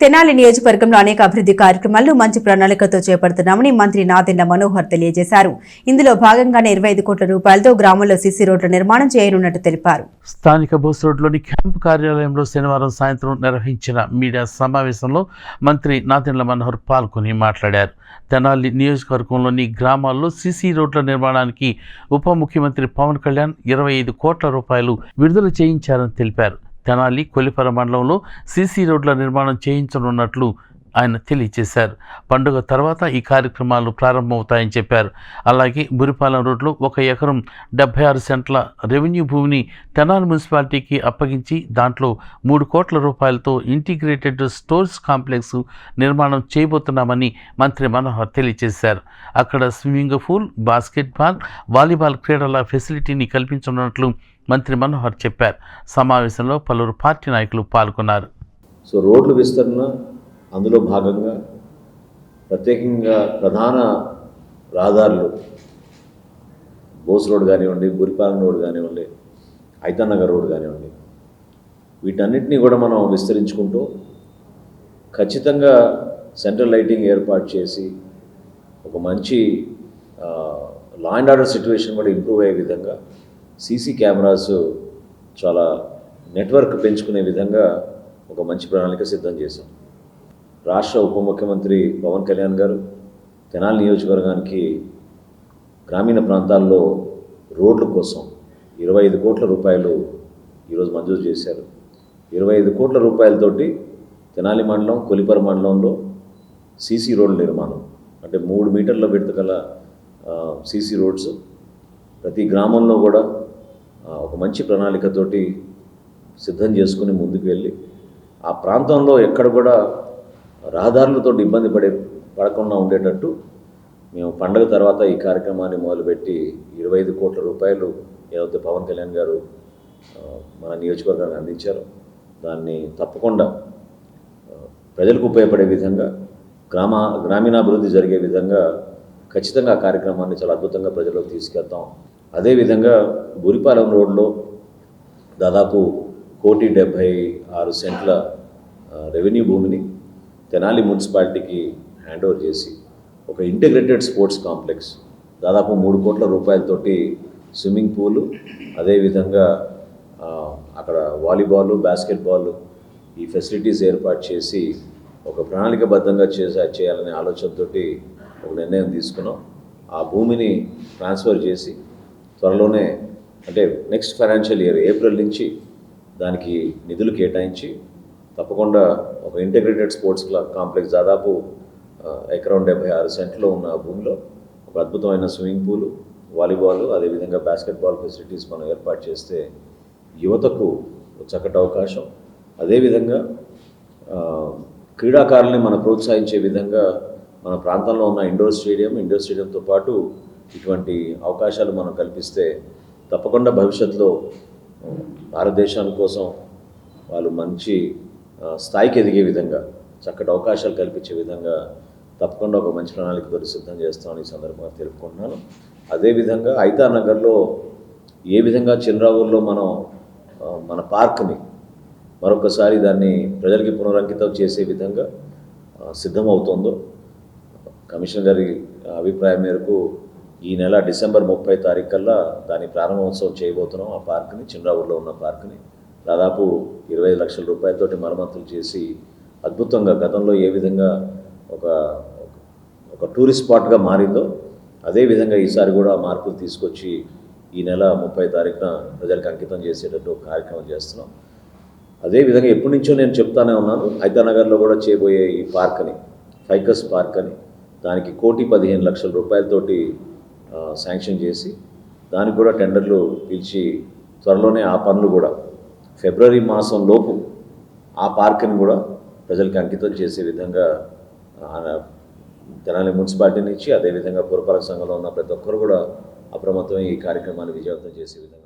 తెనాలి నియోజకవర్గంలో అనేక అభివృద్ధి కార్యక్రమాలు మంచి ప్రణాళికతో చేపడుతున్నామని మంత్రి నాదెండ్ల మనోహర్ తెలియజేశారు. ఇందులో భాగంగానే ఇరవై ఐదు కోట్ల రూపాయలతో గ్రామంలో సీసీ రోడ్ల నిర్మాణం చేయనున్నట్టు తెలిపారు. స్థానిక బోస్ రోడ్లోని క్యాంపు కార్యాలయంలో శనివారం సాయంత్రం నిర్వహించిన మీడియా సమావేశంలో మంత్రి నాదెండ్ల మనోహర్ పాల్గొని మాట్లాడారు. తెనాలి నియోజకవర్గంలోని గ్రామాల్లో సీసీ రోడ్ల నిర్మాణానికి ఉప ముఖ్యమంత్రి పవన్ కళ్యాణ్ ఇరవై ఐదు కోట్ల రూపాయలు విడుదల చేయించారని తెలిపారు. తెనాలి కొలిపర మండలంలో సీసీ రోడ్ల నిర్మాణం చేయించనున్నట్లు ఆయన తెలియజేశారు. పండుగ తర్వాత ఈ కార్యక్రమాలు ప్రారంభమవుతాయని చెప్పారు. అలాగే బురిపాలెం రోడ్లో ఒక ఎకరం డెబ్బై ఆరు సెంట్ల రెవెన్యూ భూమిని తెనాలి మున్సిపాలిటీకి అప్పగించి దాంట్లో మూడు కోట్ల రూపాయలతో ఇంటిగ్రేటెడ్ స్టోర్స్ కాంప్లెక్స్ నిర్మాణం చేయబోతున్నామని మంత్రి మనోహర్ తెలియజేశారు. అక్కడ స్విమ్మింగ్ పూల్ బాస్కెట్బాల్ వాలీబాల్ క్రీడల ఫెసిలిటీని కల్పించనున్నట్లు మంత్రి మనోహర్ చెప్పారు. సమావేశంలో పలువురు పార్టీ నాయకులు పాల్గొన్నారు. సో రోడ్లు విస్తరణ అందులో భాగంగా ప్రత్యేకంగా ప్రధాన రహదారులు బోస్ రోడ్ కానివ్వండి గురిపాలెం రోడ్ కానివ్వండి ఐతానగర్ రోడ్ కానివ్వండి వీటన్నిటినీ కూడా మనం విస్తరించుకుంటూ ఖచ్చితంగా సెంట్రల్ లైటింగ్ ఏర్పాటు చేసి ఒక మంచి లా అండ్ ఆర్డర్ సిచ్యువేషన్ కూడా ఇంప్రూవ్ అయ్యే విధంగా సీసీ కెమెరాస్ చాలా నెట్వర్క్ పెంచుకునే విధంగా ఒక మంచి ప్రణాళిక సిద్ధం చేశాం. రాష్ట్ర ఉప ముఖ్యమంత్రి పవన్ కళ్యాణ్ గారు తెనాలి నియోజకవర్గానికి గ్రామీణ ప్రాంతాల్లో రోడ్ల కోసం ఇరవై ఐదు కోట్ల రూపాయలు ఈరోజు మంజూరు చేశారు. ఇరవై ఐదు కోట్ల రూపాయలతోటి తెనాలి మండలం కొలిపర మండలంలో సీసీ రోడ్ల నిర్మాణం. అంటే మూడు మీటర్ల విడత గల సీసీ రోడ్స్ ప్రతి గ్రామంలో కూడా ఒక మంచి ప్రణాళికతోటి సిద్ధం చేసుకుని ముందుకు వెళ్ళి ఆ ప్రాంతంలో ఎక్కడ కూడా రహదారులతో ఇబ్బంది పడే పడకుండా ఉండేటట్టు మేము పండగ తర్వాత ఈ కార్యక్రమాన్ని మొదలుపెట్టి ఇరవై ఐదు కోట్ల రూపాయలు ఏదైతే పవన్ కళ్యాణ్ గారు మన నియోజకవర్గానికి అందించారో దాన్ని తప్పకుండా ప్రజలకు ఉపయోగపడే విధంగా గ్రామ గ్రామీణాభివృద్ధి జరిగే విధంగా ఖచ్చితంగా ఆ కార్యక్రమాన్ని చాలా అద్భుతంగా ప్రజల్లోకి తీసుకెళ్తాం. అదేవిధంగా బురిపాలెం రోడ్లో దాదాపు కోటి డెబ్భై ఆరు సెంట్ల రెవెన్యూ భూమిని తెనాలి మున్సిపాలిటీకి హ్యాండ్ ఓవర్ చేసి ఒక ఇంటిగ్రేటెడ్ స్పోర్ట్స్ కాంప్లెక్స్ దాదాపు మూడు కోట్ల రూపాయలతోటి స్విమ్మింగ్ పూలు అదేవిధంగా అక్కడ వాలీబాల్ బాస్కెట్బాల్ ఈ ఫెసిలిటీస్ ఏర్పాటు చేసి ఒక ప్రణాళికబద్ధంగా చేసే చేయాలనే ఆలోచనతోటి ఒక నిర్ణయం తీసుకున్నాం. ఆ భూమిని ట్రాన్స్ఫర్ చేసి త్వరలోనే అంటే నెక్స్ట్ ఫైనాన్షియల్ ఇయర్ ఏప్రిల్ నుంచి దానికి నిధులు కేటాయించి తప్పకుండా ఒక ఇంటిగ్రేటెడ్ స్పోర్ట్స్ క్లబ్ కాంప్లెక్స్ దాదాపు ఎకరౌండ్ ఎకరం డెబ్బై ఆరు సెంట్లో ఉన్న భూమిలో ఒక అద్భుతమైన స్విమ్మింగ్ పూల్ వాలీబాల్ అదేవిధంగా బాస్కెట్బాల్ ఫెసిలిటీస్ మనం ఏర్పాటు చేస్తే యువతకు చక్కటి అవకాశం. అదేవిధంగా క్రీడాకారుల్ని మనం ప్రోత్సహించే విధంగా మన ప్రాంతంలో ఉన్న ఇండోర్ స్టేడియం ఇండోర్ స్టేడియంతో పాటు ఇటువంటి అవకాశాలు మనం కల్పిస్తే తప్పకుండా భవిష్యత్తులో భారతదేశం కోసం వాళ్ళు మంచి స్థాయికి ఎదిగే విధంగా చక్కటి అవకాశాలు కల్పించే విధంగా తప్పకుండా ఒక మంచి ప్రణాళికతో సిద్ధం చేస్తామని ఈ సందర్భంగా తెలుపుకుంటున్నాను. అదేవిధంగా ఐతా నగర్లో ఏ విధంగా చిన్నరావుల్లో మనం మన పార్క్ని మరొకసారి దాన్ని ప్రజలకి పునరంకితం చేసే విధంగా ఆ, సిద్ధమవుతోందో కమిషనర్ గారి అభిప్రాయం మేరకు ఈ నెల డిసెంబర్ ముప్పై తారీఖు కల్లా దాని ప్రారంభోత్సవం చేయబోతున్నాం. ఆ పార్క్ని చిన్నరావుల్లో ఉన్న పార్క్ని. దాదాపు ఇరవై లక్షల రూపాయలతోటి మరమ్మతులు చేసి అద్భుతంగా గతంలో ఏ విధంగా ఒక ఒక టూరిస్ట్ స్పాట్గా మారిందో అదేవిధంగా ఈసారి కూడా మార్పులు తీసుకొచ్చి ఈ నెల ముప్పై తారీఖున ప్రజలకు అంకితం చేసేటట్టు కార్యక్రమం చేస్తున్నాం. అదేవిధంగా ఎప్పటి నుంచో నేను చెప్తానే ఉన్నాను హైదరానగర్లో కూడా చేయబోయే ఈ పార్క్ అని ఫైకస్ పార్క్ అని దానికి కోటి పదిహేను లక్షల రూపాయలతోటి శాంక్షన్ చేసి దానికి కూడా టెండర్లు పిలిచి త్వరలోనే ఆ పనులు కూడా ఫిబ్రవరి మాసం లోపు ఆ పార్క్ని కూడా ప్రజలకు అంకితం చేసే విధంగా తెనాలి మున్సిపాలిటీ నుంచి అదేవిధంగా పురపాలక సంఘంలో ఉన్న ప్రతి ఒక్కరు కూడా అప్రమత్తమై ఈ కార్యక్రమాన్ని విజయవంతం చేసే విధంగా